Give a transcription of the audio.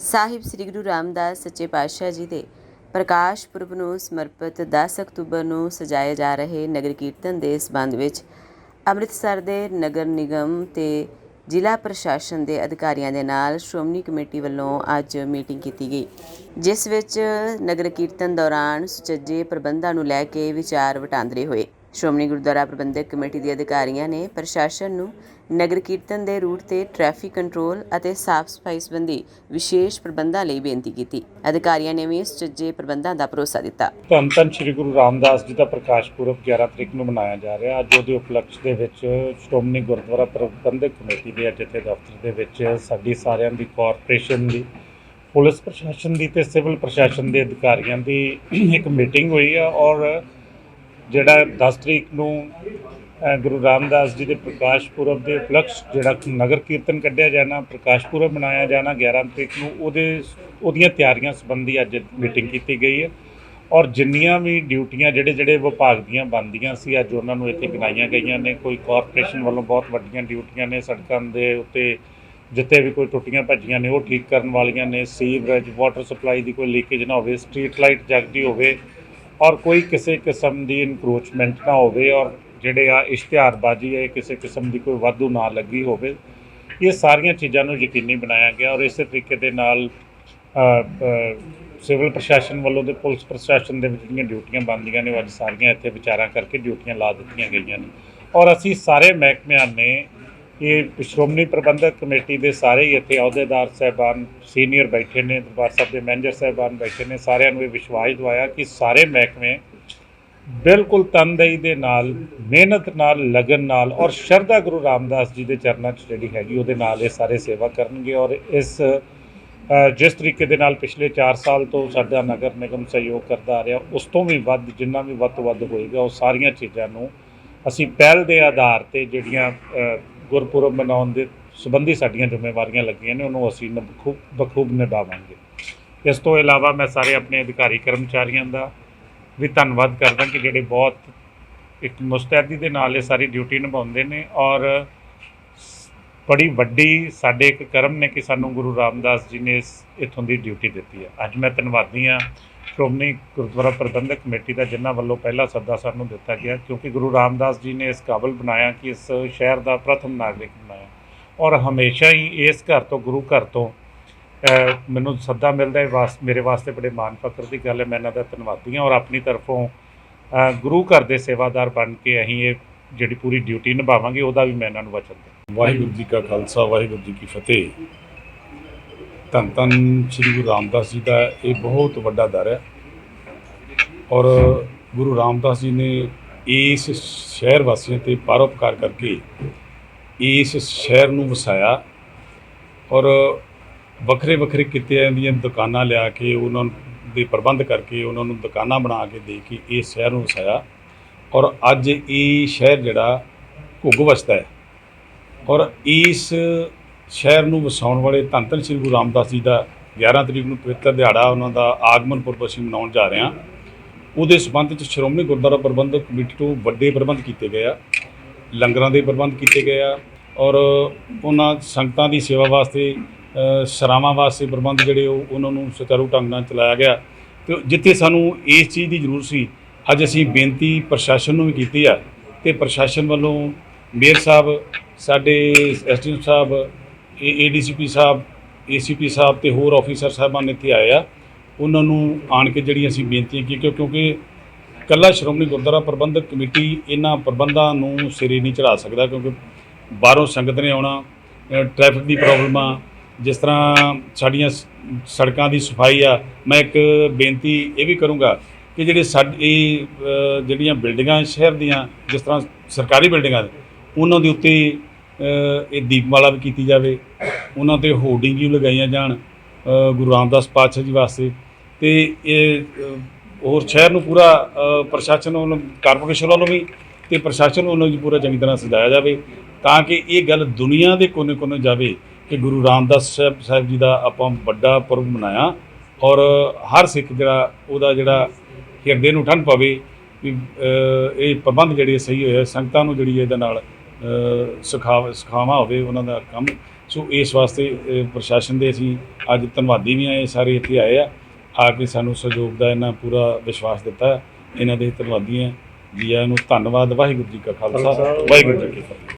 ਸਾਹਿਬ ਸ੍ਰੀ ਗੁਰੂ ਰਾਮਦਾਸ ਸੱਚੇ ਪਾਤਸ਼ਾਹ ਜੀ ਦੇ ਪ੍ਰਕਾਸ਼ ਪੁਰਬ ਨੂੰ ਸਮਰਪਿਤ 10 ਅਕਤੂਬਰ ਨੂੰ ਸਜਾਏ ਜਾ ਰਹੇ ਨਗਰ ਕੀਰਤਨ ਦੇ ਸਬੰਧ ਵਿੱਚ ਅੰਮ੍ਰਿਤਸਰ ਦੇ ਨਗਰ ਨਿਗਮ ਤੇ ਜ਼ਿਲ੍ਹਾ ਪ੍ਰਸ਼ਾਸਨ ਦੇ ਅਧਿਕਾਰੀਆਂ ਦੇ ਨਾਲ ਸ਼੍ਰੋਮਣੀ ਕਮੇਟੀ ਵੱਲੋਂ ਅੱਜ ਮੀਟਿੰਗ ਕੀਤੀ ਗਈ, ਜਿਸ ਵਿੱਚ ਨਗਰ ਕੀਰਤਨ ਦੌਰਾਨ ਸੁਚੱਜੇ ਪ੍ਰਬੰਧਾਂ ਨੂੰ ਲੈ ਕੇ ਵਿਚਾਰ ਵਟਾਂਦਰੇ ਹੋਏ। ਸ਼੍ਰੋਮਣੀ ਗੁਰਦੁਆਰਾ ਪ੍ਰਬੰਧਕ ਕਮੇਟੀ ਦੇ ਅਧਿਕਾਰੀਆਂ ਨੇ ਪ੍ਰਸ਼ਾਸਨ ਨੂੰ ਨਗਰ ਕੀਰਤਨ ਦੇ ਰੂਟ ਤੇ ਟ੍ਰੈਫਿਕ ਕੰਟਰੋਲ ਅਤੇ ਸਾਫ਼ ਸਫ਼ਾਈ ਸੰਬੰਧੀ ਵਿਸ਼ੇਸ਼ ਪ੍ਰਬੰਧਾਂ ਲਈ ਬੇਨਤੀ ਕੀਤੀ। ਅਧਿਕਾਰੀਆਂ ਨੇ ਵੀ ਸੁਚੱਜੇ ਪ੍ਰਬੰਧਾਂ ਦਾ ਭਰੋਸਾ ਦਿੱਤਾ। ਧੰਨ ਧੰਨ ਸ੍ਰੀ ਗੁਰੂ ਰਾਮਦਾਸ ਜੀ ਦਾ ਪ੍ਰਕਾਸ਼ ਪੁਰਬ 11 ਤਰੀਕ ਨੂੰ ਮਨਾਇਆ ਜਾ ਰਿਹਾ। ਅੱਜ ਉਹਦੇ ਉਪਲਕਸ਼ ਦੇ ਵਿੱਚ ਸ਼੍ਰੋਮਣੀ ਗੁਰਦੁਆਰਾ ਪ੍ਰਬੰਧਕ ਕਮੇਟੀ ਦੇ ਅੱਜ ਇੱਥੇ ਦਫ਼ਤਰ ਦੇ ਵਿੱਚ ਸਾਡੀ ਸਾਰਿਆਂ ਦੀ ਕਾਰਪੋਰੇਸ਼ਨ ਦੀ, ਪੁਲਿਸ ਪ੍ਰਸ਼ਾਸਨ ਦੀ ਤੇ ਸਿਵਲ ਪ੍ਰਸ਼ਾਸਨ ਦੇ ਅਧਿਕਾਰੀਆਂ ਦੀ ਇੱਕ ਮੀਟਿੰਗ ਹੋਈ ਆ ਔਰ ਜਿਹੜਾ 10 ਤਰੀਕ ਨੂੰ ਗੁਰੂ ਰਾਮਦਾਸ ਜੀ ਦੇ ਪ੍ਰਕਾਸ਼ ਪੁਰਬ ਦੇ ਉਪਲਕਸ਼ ਜਿਹੜਾ ਨਗਰ ਕੀਰਤਨ ਕੱਢਿਆ ਜਾਣਾ, ਪ੍ਰਕਾਸ਼ ਪੁਰਬ ਮਨਾਇਆ ਜਾਣਾ 11 ਤਰੀਕ ਨੂੰ, ਉਹਦੇ ਉਹਦੀਆਂ ਤਿਆਰੀਆਂ ਸੰਬੰਧੀ ਅੱਜ ਮੀਟਿੰਗ ਕੀਤੀ ਗਈ ਹੈ। ਔਰ ਜਿੰਨੀਆਂ ਵੀ ਡਿਊਟੀਆਂ ਜਿਹੜੇ ਜਿਹੜੇ ਵਿਭਾਗ ਦੀਆਂ ਬਣਦੀਆਂ ਸੀ, ਅੱਜ ਉਹਨਾਂ ਨੂੰ ਇੱਥੇ ਗਿਣਾਈਆਂ ਗਈਆਂ ਨੇ। ਕੋਈ ਕਾਰਪੋਰੇਸ਼ਨ ਵੱਲੋਂ ਬਹੁਤ ਵੱਡੀਆਂ ਡਿਊਟੀਆਂ ਨੇ ਸੜਕਾਂ ਦੇ ਉੱਤੇ, ਜਿੱਥੇ ਵੀ ਕੋਈ ਟੁੱਟੀਆਂ ਭੱਜੀਆਂ ਨੇ, ਉਹ ਠੀਕ ਕਰਨ ਵਾਲੀਆਂ ਨੇ। ਸੀਵਰੇਜ, ਵਾਟਰ ਸਪਲਾਈ ਦੀ ਕੋਈ ਲੀਕੇਜ ਨਾ ਹੋਵੇ, ਸਟਰੀਟ ਲਾਈਟ ਜਗਦੀ ਹੋਵੇ ਔਰ ਕੋਈ ਕਿਸੇ ਕਿਸਮ ਦੀ ਇਨਕਰੋਚਮੈਂਟ ਨਾ ਹੋਵੇ ਔਰ ਜਿਹੜੇ ਆ ਇਸ਼ਤਿਹਾਰਬਾਜ਼ੀ ਹੈ ਕਿਸੇ ਕਿਸਮ ਦੀ ਕੋਈ ਵਾਧੂ ਨਾ ਲੱਗੀ ਹੋਵੇ। ਇਹ ਸਾਰੀਆਂ ਚੀਜ਼ਾਂ ਨੂੰ ਯਕੀਨੀ ਬਣਾਇਆ ਗਿਆ ਔਰ ਇਸੇ ਤਰੀਕੇ ਦੇ ਨਾਲ ਸਿਵਲ ਪ੍ਰਸ਼ਾਸਨ ਵੱਲੋਂ ਤੇ ਪੁਲਿਸ ਪ੍ਰਸ਼ਾਸਨ ਦੇ ਵਿੱਚ ਜਿਹੜੀਆਂ ਡਿਊਟੀਆਂ ਬਣਦੀਆਂ ਨੇ, ਉਹ ਅੱਜ ਸਾਰੀਆਂ ਇੱਥੇ ਵਿਚਾਰਾਂ ਕਰਕੇ ਡਿਊਟੀਆਂ ਲਾ ਦਿੱਤੀਆਂ ਗਈਆਂ ਨੇ। ਔਰ ਅਸੀਂ ਸਾਰੇ ਮਹਿਕਮਿਆਂ ਨੇ ਇਹ ਸ਼੍ਰੋਮਣੀ ਪ੍ਰਬੰਧਕ ਕਮੇਟੀ ਦੇ ਸਾਰੇ ਹੀ ਇੱਥੇ ਅਹੁਦੇਦਾਰ ਸਹਿਬਾਨ, ਸੀਨੀਅਰ ਬੈਠੇ ਨੇ, ਦਰਬਾਰ ਸਾਹਿਬ ਦੇ ਮੈਨੇਜਰ ਸਹਿਬਾਨ ਬੈਠੇ ਨੇ, ਸਾਰਿਆਂ ਨੂੰ ਇਹ ਵਿਸ਼ਵਾਸ ਦਿਵਾਇਆ ਕਿ ਸਾਰੇ ਮਹਿਕਮੇ ਬਿਲਕੁਲ ਤਨਦੇਹੀ ਦੇ ਨਾਲ, ਮਿਹਨਤ ਨਾਲ, ਲਗਨ ਨਾਲ ਔਰ ਸ਼ਰਧਾ ਗੁਰੂ ਰਾਮਦਾਸ ਜੀ ਦੇ ਚਰਨਾਂ 'ਚ ਜਿਹੜੀ ਹੈਗੀ, ਉਹਦੇ ਨਾਲ ਇਹ ਸਾਰੇ ਸੇਵਾ ਕਰਨਗੇ ਔਰ ਇਸ ਜਿਸ ਤਰੀਕੇ ਦੇ ਨਾਲ ਪਿਛਲੇ 4 ਸਾਲ ਤੋਂ ਸਾਡਾ ਨਗਰ ਨਿਗਮ ਸਹਿਯੋਗ ਕਰਦਾ ਆ ਰਿਹਾ, ਉਸ ਤੋਂ ਵੀ ਵੱਧ, ਜਿੰਨਾ ਵੀ ਵੱਧ ਤੋਂ ਵੱਧ ਹੋਏਗਾ, ਉਹ ਸਾਰੀਆਂ ਚੀਜ਼ਾਂ ਨੂੰ ਅਸੀਂ ਪਹਿਲ ਦੇ ਆਧਾਰ ਤੇ ਜਿਹੜੀਆਂ ਗੁਰਪੁਰਬ ਮਨਾਉਣ ਦੇ ਸੰਬੰਧੀ ਸਾਡੀਆਂ ਜ਼ਿੰਮੇਵਾਰੀਆਂ ਲੱਗੀਆਂ ਨੇ, ਉਹਨੂੰ ਅਸੀਂ ਬਖੂਬ ਬਖੂਬ ਨਿਭਾਵਾਂਗੇ। ਇਸ ਤੋਂ ਇਲਾਵਾ ਮੈਂ ਸਾਰੇ ਆਪਣੇ ਅਧਿਕਾਰੀ ਕਰਮਚਾਰੀਆਂ ਦਾ ਵੀ ਧੰਨਵਾਦ ਕਰਦਾ ਕਿ ਜਿਹੜੇ ਬਹੁਤ ਇੱਕ ਮੁਸਤੈਦੀ ਦੇ ਨਾਲ ਇਹ ਸਾਰੀ ਡਿਊਟੀ ਨਿਭਾਉਂਦੇ ਨੇ ਔਰ ਬੜੀ ਵੱਡੀ ਸਾਡੇ ਇੱਕ ਕਰਮ ਨੇ ਕਿ ਸਾਨੂੰ ਗੁਰੂ ਰਾਮਦਾਸ ਜੀ ਨੇ ਇਸ ਇੱਥੋਂ ਦੀ ਡਿਊਟੀ ਦਿੱਤੀ ਹੈ। ਅੱਜ ਮੈਂ ਧੰਨਵਾਦੀ ਹਾਂ ਸ਼੍ਰੋਮਣੀ ਗੁਰਦੁਆਰਾ ਪ੍ਰਬੰਧਕ ਕਮੇਟੀ ਦਾ, ਜਿਨ੍ਹਾਂ ਵੱਲੋਂ ਪਹਿਲਾ ਸੱਦਾ ਸਾਨੂੰ ਦਿੱਤਾ ਗਿਆ, ਕਿਉਂਕਿ ਗੁਰੂ ਰਾਮਦਾਸ ਜੀ ਨੇ ਇਸ ਕਾਬਲ ਬਣਾਇਆ ਕਿ ਇਸ ਸ਼ਹਿਰ ਦਾ ਪ੍ਰਥਮ ਨਾਗਰਿਕ ਬਣਾਇਆ। ਔਰ ਹਮੇਸ਼ਾ ਹੀ ਇਸ ਘਰ ਤੋਂ, ਗੁਰੂ ਘਰ ਤੋਂ ਮੈਨੂੰ ਸੱਦਾ ਮਿਲਦਾ ਹੈ। ਮੇਰੇ ਵਾਸਤੇ ਬੜੇ ਮਾਣ ਫਖਰ ਦੀ ਗੱਲ ਹੈ। ਮੈਂ ਇਹਨਾਂ ਦਾ ਧੰਨਵਾਦੀ ਹਾਂ ਔਰ ਆਪਣੀ ਤਰਫੋਂ ਗੁਰੂ ਘਰ ਦੇ ਸੇਵਾਦਾਰ ਬਣ ਕੇ ਅਸੀਂ ਇਹ ਜਿਹੜੀ ਪੂਰੀ ਡਿਊਟੀ ਨਿਭਾਵਾਂਗੇ, ਉਹਦਾ ਵੀ ਮੈਂ ਇਹਨਾਂ ਨੂੰ ਵਚਨ ਦਿੰਦਾ ਵਾਹਿਗੁਰੂ ਜੀ ਕਾ ਖਾਲਸਾ, ਵਾਹਿਗੁਰੂ ਜੀ ਕੀ ਫਤਿਹ। ਧੰਨ ਧੰਨ ਸ੍ਰੀ ਗੁਰੂ ਰਾਮਦਾਸ ਜੀ ਦਾ ਇਹ ਬਹੁਤ ਵੱਡਾ ਦਰ ਹੈ। ਔਰ ਗੁਰੂ ਰਾਮਦਾਸ ਜੀ ਨੇ ਇਸ ਸ਼ਹਿਰ ਵਾਸੀਆਂ ਤੇ ਪਰਉਪਕਾਰ ਕਰਕੇ ਇਸ ਸ਼ਹਿਰ ਨੂੰ ਵਸਾਇਆ। ਔਰ ਵੱਖਰੇ ਵੱਖਰੇ ਕਿੱਤਿਆਂ ਦੀਆਂ ਦੁਕਾਨਾਂ ਲਿਆ ਕੇ, ਉਹਨਾਂ ਦੇ ਪ੍ਰਬੰਧ ਕਰਕੇ, ਉਹਨਾਂ ਨੂੰ ਦੁਕਾਨਾਂ ਬਣਾ ਕੇ ਦੇ ਕੇ ਇਸ ਸ਼ਹਿਰ ਨੂੰ ਵਸਾਇਆ। ਔਰ ਅੱਜ ਇਹ ਸ਼ਹਿਰ ਜਿਹੜਾ ਘੁੱਗ ਵਸਦਾ ਹੈ। ਔਰ ਇਸ ਸ਼ਹਿਰ ਨੂੰ ਵਸਾਉਣ ਵਾਲੇ ਧੰਨ ਧੰਨ ਸ੍ਰੀ ਗੁਰੂ ਰਾਮਦਾਸ ਜੀ ਦਾ 11 ਤਰੀਕ ਨੂੰ ਪਵਿੱਤਰ ਦਿਹਾੜਾ ਉਹਨਾਂ ਦਾ ਆਗਮਨ ਪੁਰਬ ਅਸੀਂ ਮਨਾਉਣ ਜਾ ਰਹੇ ਹਾਂ। ਉਹਦੇ ਸਬੰਧ ਵਿੱਚ ਸ਼੍ਰੋਮਣੀ ਗੁਰਦੁਆਰਾ ਪ੍ਰਬੰਧਕ ਕਮੇਟੀ ਤੋਂ ਵੱਡੇ ਪ੍ਰਬੰਧ ਕੀਤੇ ਗਏ ਆ, ਲੰਗਰਾਂ ਦੇ ਪ੍ਰਬੰਧ ਕੀਤੇ ਗਏ ਆ ਔਰ ਉਹਨਾਂ ਸੰਗਤਾਂ ਦੀ ਸੇਵਾ ਵਾਸਤੇ ਸਰਾਵਾਂ ਵਾਸਤੇ ਪ੍ਰਬੰਧ ਜਿਹੜੇ ਉਹ ਉਹਨਾਂ ਨੂੰ ਸੁਚਾਰੂ ਢੰਗ ਨਾਲ ਚਲਾਇਆ ਗਿਆ। ਤੇ ਜਿੱਥੇ ਸਾਨੂੰ ਇਸ ਚੀਜ਼ ਦੀ ਜ਼ਰੂਰਤ ਸੀ ਅੱਜ ਅਸੀਂ ਬੇਨਤੀ ਪ੍ਰਸ਼ਾਸਨ ਨੂੰ ਵੀ ਕੀਤੀ ਆ ਤੇ ਪ੍ਰਸ਼ਾਸਨ ਵੱਲੋਂ ਮੇਅਰ ਸਾਹਿਬ, ਸਾਡੇ ਐਸਡੀਐਮ ਸਾਹਿਬ ਏਡੀਸੀਪੀ ਸਾਹਿਬ, ਏਸੀਪੀ ਸਾਹਿਬ ਤੇ ਹੋਰ ਆਫੀਸਰ ਸਾਹਿਬਾਨ ਇੱਥੇ ਆਏ ਆ। ਉਹਨਾਂ ਨੂੰ ਆਣ ਕੇ ਜਿਹੜੀ ਅਸੀਂ ਬੇਨਤੀ ਕੀਤੀ ਕਿਉਂਕਿ ਕੱਲਾ ਸ਼੍ਰੋਮਣੀ ਗੁਰਦੁਆਰਾ ਪ੍ਰਬੰਧਕ ਕਮੇਟੀ ਇਹਨਾਂ ਪ੍ਰਬੰਧਾਂ ਨੂੰ ਸਿਰੇ ਨਹੀਂ ਚੜਾ ਸਕਦਾ, ਕਿਉਂਕਿ ਬਾਹਰੋਂ ਸੰਗਤ ਨੇ ਆਉਣਾ ਟ੍ਰੈਫਿਕ ਦੀ ਪ੍ਰੋਬਲਮ ਆ ਜਿਸ ਤਰ੍ਹਾਂ ਸਾਡੀਆਂ ਸੜਕਾਂ ਦੀ ਸਫ਼ਾਈ ਆ। ਮੈਂ ਇੱਕ ਬੇਨਤੀ ਇਹ ਵੀ ਕਰੂੰਗਾ ਕਿ ਜਿਹੜੇ ਸਾਡੀ ਅ, ਜਿਹੜੀਆਂ ਬਿਲਡਿੰਗਾਂ ਸ਼ਹਿਰ ਦੀਆਂ ਜਿਸ ਤਰ੍ਹਾਂ ਸਰਕਾਰੀ ਬਿਲਡਿੰਗਾਂ ਉਹਨਾਂ ਦੇ ਉੱਤੇ ਇਹ ਦੀਪਮਾਲਾ ਵੀ ਕੀਤੀ ਜਾਵੇ ਉਹਨਾਂ ਤੇ ਹੋਰਡਿੰਗ ਵੀ ਲਗਾਈਆਂ ਜਾਣ ਗੁਰੂ ਰਾਮਦਾਸ ਪਾਤਸ਼ਾਹ ਜੀ ਵਾਸਤੇ। ਤੇ ਇਹ ਹੋਰ ਸ਼ਹਿਰ ਨੂੰ ਪੂਰਾ ਪ੍ਰਸ਼ਾਸਨ ਵੱਲੋਂ ਕਾਰਪੋਰੇਸ਼ਨ ਵੱਲੋਂ ਵੀ ਤੇ ਪ੍ਰਸ਼ਾਸਨ ਵੱਲੋਂ ਵੀ ਪੂਰਾ ਚੰਗੀ ਤਰ੍ਹਾਂ ਸਜਾਇਆ ਜਾਵੇ ਤਾਂ ਕਿ ਇਹ ਗੱਲ ਦੁਨੀਆ ਦੇ ਕੋਨੇ-ਕੋਨੇ ਜਾਵੇ ਕਿ ਗੁਰੂ ਰਾਮਦਾਸ ਸਾਹਿਬ ਸਾਹਿਬ ਜੀ ਦਾ ਆਪਾਂ ਵੱਡਾ ਪੁਰਬ ਮਨਾਇਆ ਔਰ ਹਰ ਸਿੱਖ ਜਿਹੜਾ ਉਹਦਾ ਜਿਹੜਾ ਹਿਰਦੇ ਨੂੰ ਠੰਡ ਪਵੇ ਵੀ ਇਹ ਪ੍ਰਬੰਧ ਜਿਹੜੇ ਸਹੀ ਹੋਏ ਆ, ਸੰਗਤਾਂ ਨੂੰ ਜਿਹੜੀ ਇਹਦੇ ਨਾਲ ਅ, ਸਿਖਾ ਸਿਖਾਵਾ ਹੋਵੇ ਉਹਨਾਂ ਦਾ ਕੰਮ। ਸੋ ਇਸ ਵਾਸਤੇ ਪ੍ਰਸ਼ਾਸਨ ਦੇ ਅਸੀਂ ਅੱਜ ਧੰਨਵਾਦੀ ਵੀ ਆਏ ਸਾਰੇ ਇੱਥੇ ਆਏ ਆ। ਆ ਕੇ ਸਾਨੂੰ ਸਹਿਯੋਗ ਦਾ ਇਹਨਾਂ ਪੂਰਾ ਵਿਸ਼ਵਾਸ ਦਿੱਤਾ। ਇਹਨਾਂ ਦੇ ਧੰਨਵਾਦੀ ਹਾਂ ਜੀ ਆਇਆਂ ਨੂੰ ਧੰਨਵਾਦ। ਵਾਹਿਗੁਰੂ ਜੀ ਕਾ ਖਾਲਸਾ। ਵਾਹਿਗੁਰੂ ਜੀ ਕੀ ਫਤਿਹ।